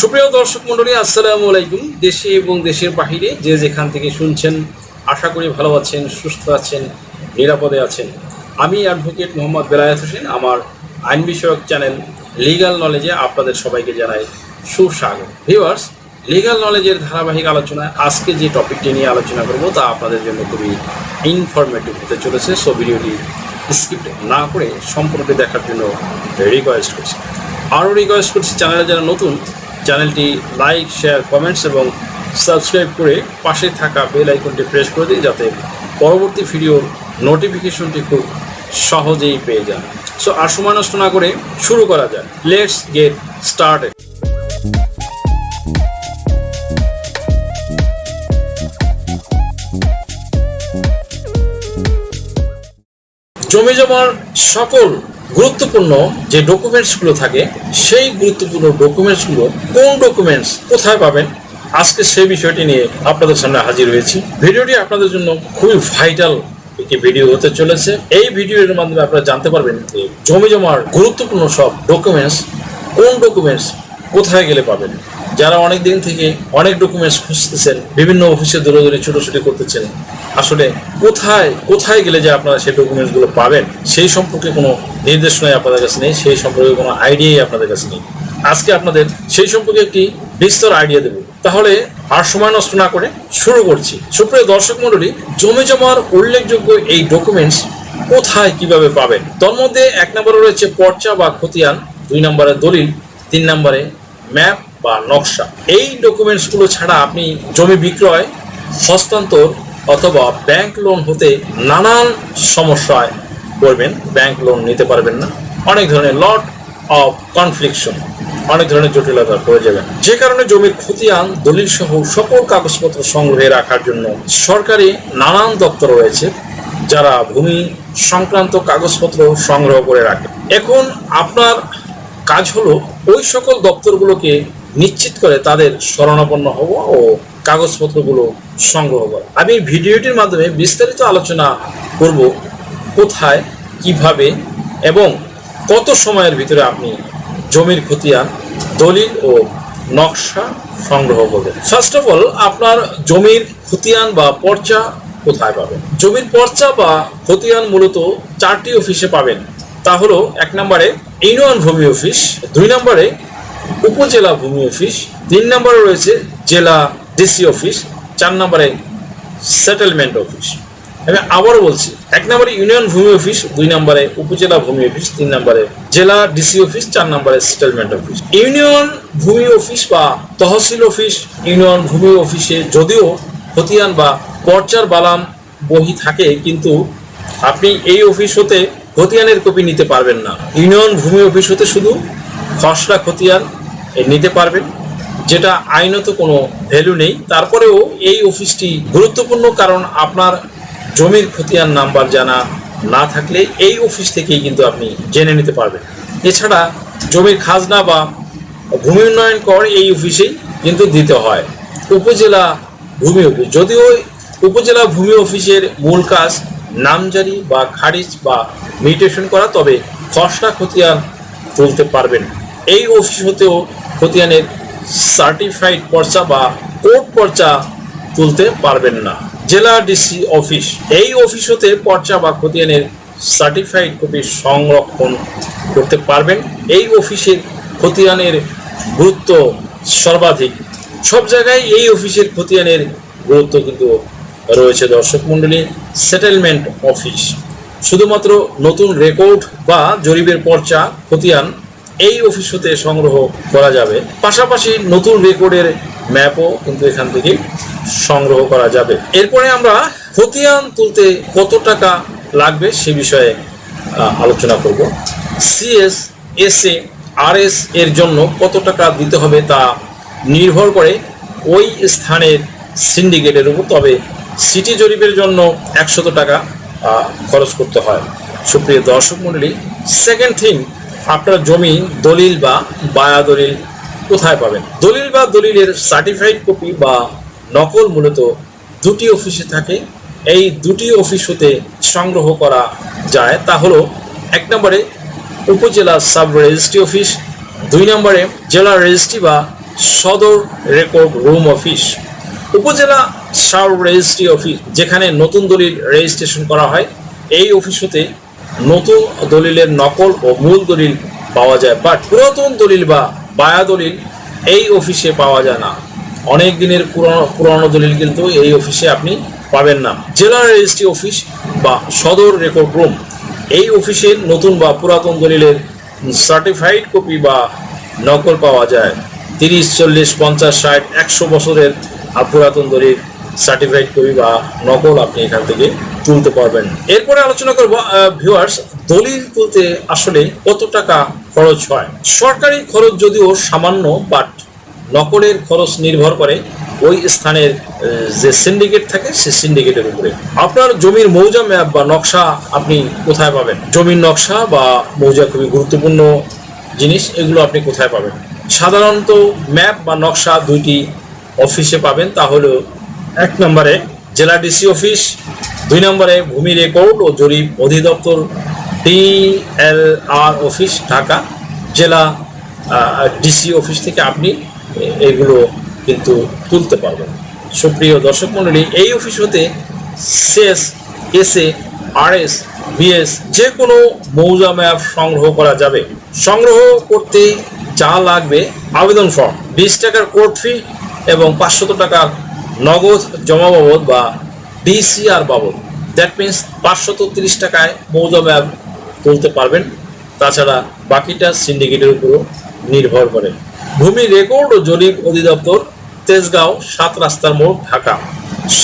সুপ্রিয় দর্শক মন্ডলী আসসালামু আলাইকুম। দেশে এবং দেশের বাহিরে যে যেখান থেকে শুনছেন, আশা করি ভালো আছেন, সুস্থ আছেন, নিরাপদে আছেন। আমি অ্যাডভোকেট মোহাম্মদ বেলায়েত হোসেন। আমার আইন বিষয়ক চ্যানেল লিগ্যাল নলেজে আপনাদের সবাইকে জানাই সুস্বাগত। ভিউয়ার্স লিগাল নলেজের ধারাবাহিক আলোচনায় আজকে যে টপিকটি নিয়ে আলোচনা করব, তা আপনাদের জন্য খুবই ইনফরমেটিভ হতে চলেছে। সো ভিডিওটি স্কিপ না করে সম্পূর্ণটি দেখার জন্য রিকোয়েস্ট করছি। আরও রিকোয়েস্ট করছি চ্যানেলে যারা নতুন চ্যানেলটি লাইক, শেয়ার, কমেন্টস এবং সাবস্ক্রাইব করে পাশে থাকা বেল আইকনটি প্রেস করে দিই যাতে পরবর্তী ভিডিওর নোটিফিকেশনটি খুব সহজেই পেয়ে যান। সো আর সময় নষ্ট না করে শুরু করা যায় লেটস গেট স্টার্টেড জমি জমার সকল গুরুত্বপূর্ণ যে ডকুমেন্টসগুলো থাকে, সেই গুরুত্বপূর্ণ ডকুমেন্টসগুলো কোন ডকুমেন্টস কোথায় পাবেন, আজকে সেই বিষয়টি নিয়ে আপনাদের সামনে হাজির হয়েছি। ভিডিওটি আপনাদের জন্য খুবই ভাইটাল একটি ভিডিও হতে চলেছে। এই ভিডিওর মাধ্যমে আপনারা জানতে পারবেন যে জমি জমার গুরুত্বপূর্ণ সব ডকুমেন্টস কোন ডকুমেন্টস কোথায় গেলে পাবেন। যারা অনেক দিন থেকে অনেক ডকুমেন্টস খুঁজতেছেন, বিভিন্ন অফিসে দৌড়াদৌড়ি, ছোটাছুটি করতেছেন, আসলে কোথায় কোথায় গেলে যে আপনারা সেই ডকুমেন্টসগুলো পাবেন, সেই সম্পর্কে কোনো নির্দেশনাই আপনাদের কাছে নেই, সেই সম্পর্কে কোনো আইডিয়াই আপনাদের কাছে নেই। আজকে আপনাদের সেই সম্পর্কে একটি বিস্তর আইডিয়া দেব। তাহলে আর সময় নষ্ট না করে শুরু করছি। সুপ্রিয় দর্শক মণ্ডলী, জমি জমার উল্লেখযোগ্য এই ডকুমেন্টস কোথায় কীভাবে পাবেন? তোর মধ্যে এক নম্বরে রয়েছে পর্চা বা খতিয়ান, দুই নম্বরে দলিল, তিন নম্বরে ম্যাপ বা নকশা। এই ডকুমেন্টসগুলো ছাড়া আপনি জমি বিক্রয়, হস্তান্তর অথবা ব্যাংক লোন হতে নানান সমস্যায় পড়বেন। ব্যাংক লোন নিতে পারবেন না। অনেক ধরনের লট অফ কনফ্লিকশন অনেক ধরনের জটিলতা পড়ে যাবেন যে কারণে জমির খতিয়ান দলিল সহ সকল কাগজপত্র সংগ্রহে রাখার জন্য সরকারি নানান দপ্তর রয়েছে, যারা ভূমি সংক্রান্ত কাগজপত্র সংগ্রহ করে রাখে। এখন আপনার কাজ হলো ওই সকল দপ্তরগুলোকে নিশ্চিত করে তাদের শরণাপন্ন হওয়া ও কাগজপত্রগুলো সংগ্রহ করা। আমি ভিডিওটির মাধ্যমে বিস্তারিত আলোচনা করব কোথায়, কীভাবে এবং কত সময়ের ভিতরে আপনি জমির খতিয়ান, দলিল ও নকশা সংগ্রহ করবেন। ফার্স্ট অফ অল আপনার জমির খতিয়ান বা পর্চা কোথায় পাবেন? জমির পর্চা বা খতিয়ান মূলত চারটি অফিসে পাবেন। তা হলো এক নম্বরে ইউনিয়ন ভূমি অফিস, দুই নম্বরে উপজেলা ভূমি অফিস, তিন নম্বরে রয়েছে জেলা ডিসি অফিস, চার নম্বরে সেটেলমেন্ট অফিস। আমি আবারও বলছি, এক নম্বরে ইউনিয়ন ভূমি অফিস, দুই নম্বরে উপজেলা ভূমি অফিস, তিন নম্বরে জেলা ডিসি অফিস, চার নম্বরে সেটেলমেন্ট অফিস। ইউনিয়ন ভূমি অফিস বা তহসিল অফিস, ইউনিয়ন ভূমি অফিসে যদিও খতিয়ান বা পর্চার বালাম বহি থাকে, কিন্তু আপনি এই অফিস হতে খতিয়ানের কপি নিতে পারবেন না। ইউনিয়ন ভূমি অফিস হতে শুধু খসড়া খতিয়ান নিতে পারবেন, যেটা আইনত কোনো ভ্যালু নেই। তারপরেও এই অফিসটি গুরুত্বপূর্ণ, কারণ আপনার জমির খতিয়ান নাম্বার জানা না থাকলে এই অফিস থেকেই কিন্তু আপনি জেনে নিতে পারবেন। এছাড়া জমির খাজনা বা ভূমি উন্নয়ন কর এই অফিসেই কিন্তু দিতে হয়। উপজেলা ভূমি অফিস, যদিও উপজেলা ভূমি অফিসের মূল কাজ নামজারি বা খারিজ বা মিউটেশন করা, তবে খসড়া খতিয়ান তুলতে পারবেন। এই অফিস হতেও খতিয়ানের সার্টিফাইড পর্চা বা কোর্ট পর্চা তুলতে পারবেন না। জেলা ডিসি অফিস এই অফিস হতে পর্চা বা খতিয়ানের সার্টিফাইড কপি সংরক্ষণ করতে পারবেন। এই অফিসের খতিয়ানের গুরুত্ব সর্বাধিক। সব জায়গায় এই অফিসের খতিয়ানের গুরুত্ব কিন্তু রয়েছে দর্শক মণ্ডলী সেটেলমেন্ট অফিস শুধুমাত্র নতুন রেকর্ড বা জরিপের পর্চা, খতিয়ান এই অফিস হতে সংগ্রহ করা যাবে। পাশাপাশি নতুন রেকর্ডের ম্যাপও কিন্তু এখান থেকে সংগ্রহ করা যাবে। এরপরে আমরা খতিয়ান তুলতে কত টাকা লাগবে সে বিষয়ে আলোচনা করব। CS S A R S এর জন্য কত টাকা দিতে হবে তা নির্ভর করে ওই স্থানের সিন্ডিকেটের উপর। তবে সিটি জরিপের জন্য একশত টাকা খরচ করতে হয়। সুপ্রিয় দর্শক মণ্ডলী সেকেন্ড থিং আপনার জমি, দলিল বা বায়া দলিল কোথায় পাবেন? দলিল বা দলিলের সার্টিফাইড কপি বা নকল মূলত দুটি অফিসে থাকে। এই দুটি অফিস হতে সংগ্রহ করা যায়। তা হলো, এক নম্বরে উপজেলা সাব রেজিস্ট্রি অফিস দুই নম্বরে জেলা রেজিস্ট্রি বা সদর রেকর্ড রুম অফিস উপজেলা সাব রেজিস্ট্রি অফিস যেখানে নতুন দলিল রেজিস্ট্রেশন করা হয়, এই অফিস হতে নতুন দলিলের নকল ও মূল দলিল পাওয়া যায় বাট পুরাতন দলিল বা বায়া দলিল এই অফিসে পাওয়া যায় না। অনেক দিনের পুরনো পুরনো দলিল কিন্তু এই অফিসে আপনি পাবেন না। জেলা রেজিস্ট্রি অফিস বা সদর রেকর্ড রুম, এই অফিসের নতুন বা পুরাতন দলিলের সার্টিফাইড কপি বা নকল পাওয়া যায়। তিরিশ, চল্লিশ, পঞ্চাশ, ষাট, একশো বছরের পুরাতন দলিল, সার্টিফাইড কপি বা নকল আপনি এখান থেকে তুলতে পারবেন। এরপরে আলোচনা করব ভিউয়ার্স দলিল তুলতে আসলে কত টাকা খরচ হয়? সরকারি খরচ যদিও সামান্য বাট নকলের খরচ নির্ভর করে ওই স্থানের যে সিন্ডিকেট থাকে সেই সিন্ডিকেটের উপরে। আপনার জমির মৌজা ম্যাপ বা নকশা আপনি কোথায় পাবেন? জমির নকশা বা মৌজা খুবই গুরুত্বপূর্ণ জিনিস, এগুলো আপনি কোথায় পাবেন? সাধারণত ম্যাপ বা নকশা দুইটি অফিসে পাবেন, তা হলো এক নম্বরে জেলা ডিসি অফিস দুই নম্বরে ভূমি রেকর্ড ও জরিপ অধিদপ্তর ডিএলআর অফিস ঢাকা। জেলা ডিসি অফিস থেকে আপনি এগুলো কিন্তু তুলতে পারবেন। সুপ্রিয় দর্শক মণ্ডলী এই অফিস হতে সেস এসএ আরএস বিএস যে কোনো মৌজা ম্যাপ সংগ্রহ করা যাবে। সংগ্রহ করতে যা লাগবে আবেদন ফর্ম বিশ টাকার কোর্ট ফি এবং পাঁচশত টাকার নগদ জমা বাবদ বা ডিসিআর বাবদ। দ্যাট মিন্স পাঁচশত তিরিশ টাকায় মৌজা ম্যাপ তুলতে পারবেন। তাছাড়া বাকিটা সিন্ডিকেটের উপরও নির্ভর করে। ভূমি রেকর্ড ও জরিপ অধিদপ্তর তেজগাঁও সাত রাস্তার মোড়, ঢাকা।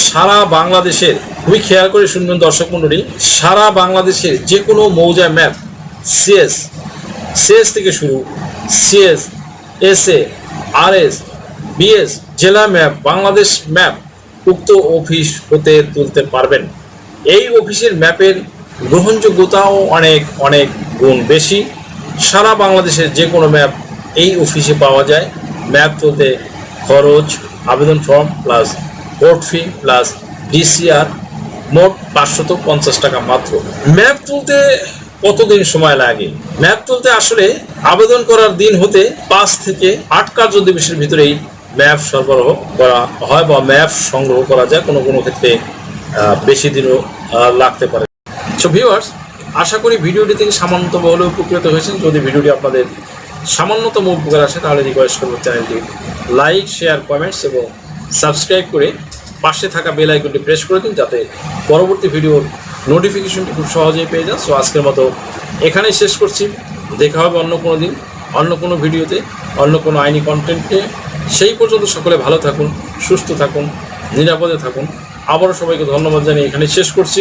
সারা বাংলাদেশের, খুবই খেয়াল করে শুনবেন দর্শক মণ্ডলী, সারা বাংলাদেশের যে কোনো মৌজা ম্যাপ সিএস সিএস থেকে শুরু সিএস এসএ আরএস বিএস জেলা ম্যাপ বাংলাদেশ ম্যাপ উক্ত অফিস হতে তুলতে পারবেন। এই অফিসের ম্যাপের গ্রহণযোগ্যতাও অনেক অনেক গুণ বেশি। সারা বাংলাদেশের যে কোনো ম্যাপ এই অফিসে পাওয়া যায়। ম্যাপ তুলতে খরচ, আবেদন form plus court fee plus DCR মোট পাঁচশত পঞ্চাশ টাকা মাত্র। ম্যাপ তুলতে কতদিন সময় লাগে? ম্যাপ তুলতে আসলে আবেদন করার দিন হতে পাঁচ থেকে আট কার্য দিবসের ভিতরেই ম্যাপ সরবরাহ করা হয় বা ম্যাপ সংগ্রহ করা যায়, কোনো কোনো ক্ষেত্রে বেশি দিনও লাগতে পারে। সো ভিউয়ার্স আশা করি ভিডিওটি থেকে সামান্যতম হলেও উপকৃত হয়েছেন। যদি ভিডিওটি আপনাদের সামান্যতম উপকার আসে, তাহলে রিকোয়েস্ট করব চ্যানেলটি লাইক শেয়ার কমেন্টস এবং সাবস্ক্রাইব করে পাশে থাকা বেল আইকনটি প্রেস করে দিন, যাতে পরবর্তী ভিডিওর নোটিফিকেশনটি খুব সহজেই পেয়ে যান। সো আজকের মতো এখানেই শেষ করছি। দেখা হবে অন্য কোনো দিন, অন্য কোনো ভিডিওতে, অন্য কোনো আইনি কন্টেন্টে সেই পর্যন্ত সকলে ভালো থাকুন, সুস্থ থাকুন, নিরাপদে থাকুন। আবারও সবাইকে ধন্যবাদ জানিয়ে এখানে শেষ করছি।